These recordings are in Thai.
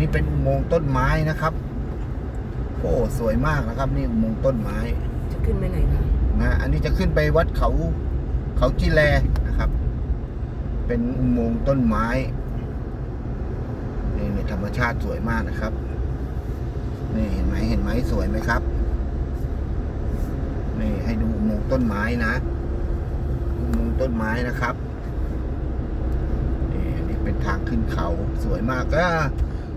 นี้เป็นอุโมงค์ต้นไม้นะครับ โอ้สวยมากนะครับ นี่อุโมงค์ต้นไม้ จะขึ้นไปไหนคะนะอันนี้จะขึ้นไปวัดเขา เขาจีแลนะครับ เป็นอุโมงค์ต้นไม้นี่ในธรรมชาติสวยมากนะครับนี่เห็นไหมเห็นไหมสวยไหมครับนี่ให้ดูอุโมงค์ต้นไม้นะอุโมงค์ต้นไม้นะครับนี่อันนี้เป็นทางขึ้นเขาสวยมากก็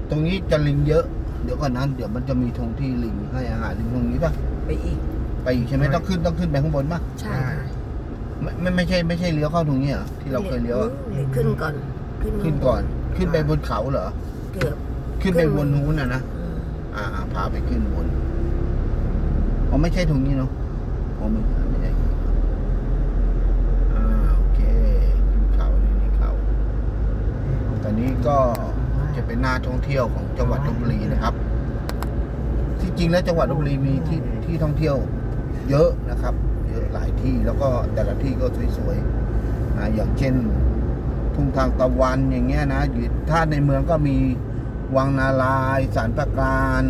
ตรงนี้จะลิงเยอะ เดี๋ยวก่อนนั้น เดี๋ยวมันจะมีธงที่ลิงให้อาหารลิงตรงนี้ปะไปอีก ไปอีกใช่ไหมต้องขึ้นต้องขึ้นไปข้างบนปะใช่ค่ะไม่ไม่ไม่ใช่ไม่ใช่เลี้ยวเข้าตรงนี้เหรอที่เราเคยเลี้ยวอะหรือขึ้นก่อน ขึ้นก่อน ขึ้นไปบนเขาเหรอ เกือบ ขึ้นไปขึ้นบนนู้นนะนะอืมอ่าอ่าพาไปขึ้นบนอ๋อไม่ใช่ตรงนี้เนาะอ๋อไม่ไม่ใช่อ่าโอเคขึ้นเขานี่นี่เขาตอนนี้ก็ จะเป็นหน้าท่องเที่ยวของจังหวัดลบบุรีนะครับ ที่จริงแล้วจังหวัดลบบุรีมีที่ที่ท่องเที่ยวเยอะนะครับ เยอะหลายที่แล้วก็แต่ละที่ก็สวยๆนะอย่างเช่นทุ่งทางตะวันอย่างเงี้ยนะอยู่ถ้าในเมืองก็มีวังนาลายณ์สารประการ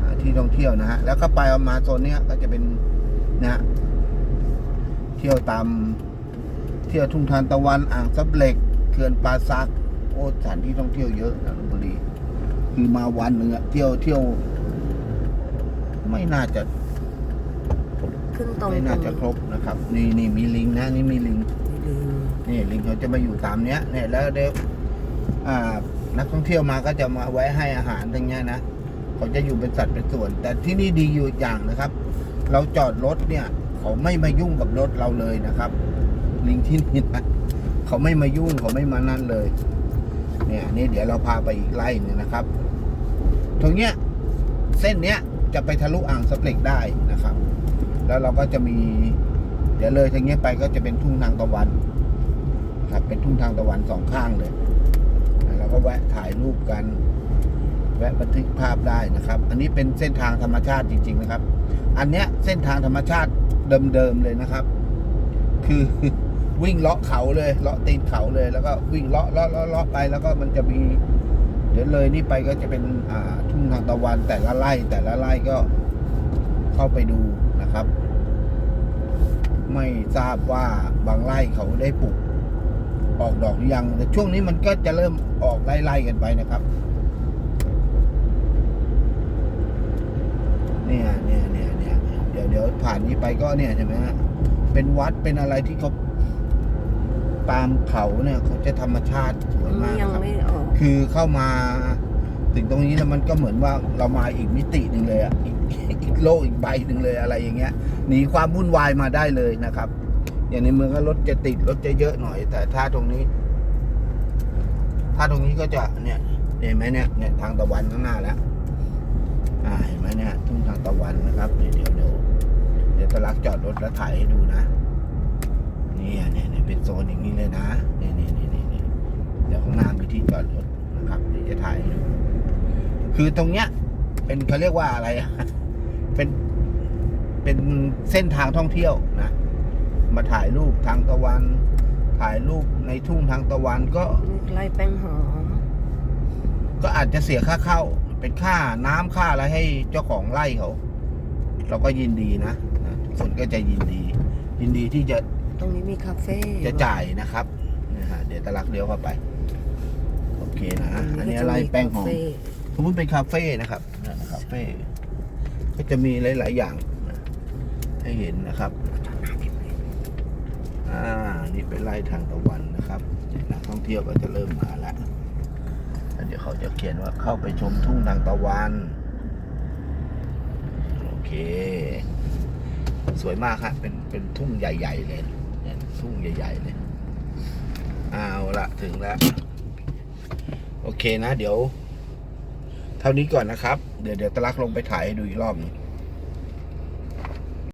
อ่าที่ท่องเที่ยวนะฮะแล้วก็ไปเอามาโซนเนี้ยก็จะเป็นนะฮะเที่ยวตามเที่ยวทุ่งทานตะวันอ่างซับเหล็กเขื่อนป่าซักโอ้สถานที่ท่องเที่ยวเยอะนะลพบุรีคือมาวันหนึ่งอะเที่ยวเที่ยว ไม่น่าจะขึ้นตรงไม่น่าจะครบนะครับ นี่นี่มีลิงนะนี่มีลิงลืมนี่ลิงเขาจะมาอยู่ตามเนี้ยเนี่ยแล้วเดี๋ยวอ่า นักท่องเที่ยวมาก็จะมาไว้ให้อาหารตรงเนี้ยนะเขาจะอยู่เป็นสัตว์เป็นส่วน แต่ที่นี่ดีอยู่อย่างนะครับ เราจอดรถเนี่ย เขาไม่มายุ่งกับรถเราเลยนะครับ ลิงที่นี่นะเขาไม่มายุ่งเขาไม่มานั่นเลย เนี่ยนี่เดี๋ยวเราพาไปอีกไล่หนึงนะครับ ตรงเนี้ยเส้นเนี้ยจะไปทะลุอ่างสำเร็จได้นะครับ แล้วเราก็จะมี เดี๋ยวเลยทางเนี้ยไปก็จะเป็นทุ่งทางตะวันครับ เป็นทุ่งทางตะวันสองข้างเลยนะแล้วก็แวะถ่ายรูปกัน แวะบันทึกภาพได้นะครับ อันนี้เป็นเส้นทางธรรมชาติจริง ๆ นะครับ อันเนี้ยเส้นทางธรรมชาติเดิมๆเลยนะครับ คือ วิ่งเลาะเขาเลยเลาะตีนเขาเลย แล้วก็วิ่งเลาะเลาะเลาะเลาะไป แล้วก็มันจะมี เดี๋ยวเลยนี่ไปก็จะเป็นอ่าทุ่งทางตะวันแต่ละไร่แต่ละไร่ก็เข้าไปดูนะครับ ไม่ทราบว่าบางไร่เขาได้ปลูกออกดอกหรือยังแต่ช่วงนี้มันก็จะเริ่มออกไล่ๆกันไปนะครับ เนี่ยเนี่ยเนี่ยเนี่ยเดี๋ยวเดี๋ยวผ่านนี้ไปก็เนี่ยใช่ไหมฮะเป็นวัดเป็นอะไรที่เขา ตามเขาเนี่ยเขาจะธรรมชาติสวยมากยันะงครับ ไม่ออกคือเข้ามาถึงตรงนี้แล้วมันก็เหมือนว่าเรามาอีกมิติหนึ่งเลยอะอีกอีกโลกอีกใบหนึ่งเลยอะไรอย่างเงี้ยหนีความวุ่นวายมาได้เลยนะครับ อย่างในเมืองก็รถจะติดรถจะเยอะหน่อย แต่ถ้าตรงนี้ ถ้าตรงนี้ก็จะเนี่ยเห็นไหมเนี่ยเนี่ยทางตะวันข้างหน้าแล้วอ่าเห็นไหมเนี่ยทุ่งทางตะวันนะครับเดี๋ยวเดี๋ยวเดี๋ยวเดี๋ยวตะลักจอดรถแล้วถ่ายให้ดูนะเนี่ยเนี่ยเนี่ยเป็นโซนอย่างนี้เลยนะเนี่ยเนี่ยเนี่ยเนี่ยเนี่ยเดี๋ยวข้างหน้ามีที่จอดรถนะครับเดี๋ยวจะถ่ายให้ดูคือตรงเนี้ย เป็นเขาเรียกว่าอะไรอะเป็นเป็นเส้นทางท่องเที่ยวนะ มาถ่ายรูปทางตะวัน ถ่ายรูปในทุ่งทางตะวันก็นี่ไล่แป้งหอมก็อาจจะเสียค่าเข้า เป็นค่าน้ำค่าอะไรให้เจ้าของไร่เขา เราก็ยินดีนะนะทุกคนก็จะยินดี ยินดีที่จะ ตรงนี้มีคาเฟ่จะจ่ายนะครับนะฮะเดี๋ยวตะลักเลี้ยวเข้าไป โอเคนะ อันนี้อะไรแป้งหอมคาเฟ่สมมติเป็นคาเฟ่นะครับนะคาเฟ่ก็จะมีหลาย ๆ อย่างนะให้เห็นนะครับอ่านี่เป็นไร่ทางตะวันนะครับนักท่องเที่ยวก็จะเริ่มมาแล้วแล้วเดี๋ยวเขาจะเขียนว่าเข้าไปชมทุ่งทางตะวัน โอเค สวยมากครับเป็นเป็นทุ่งใหญ่ ๆ เลยเนี่ย ทุ่งใหญ่ๆเลยเอาละถึงแล้ว โอเคนะ เดี๋ยว เท่านี้ก่อนนะครับ เดี๋ยวเดี๋ยวตะลักลงไปถ่ายให้ดูอีกรอบนึง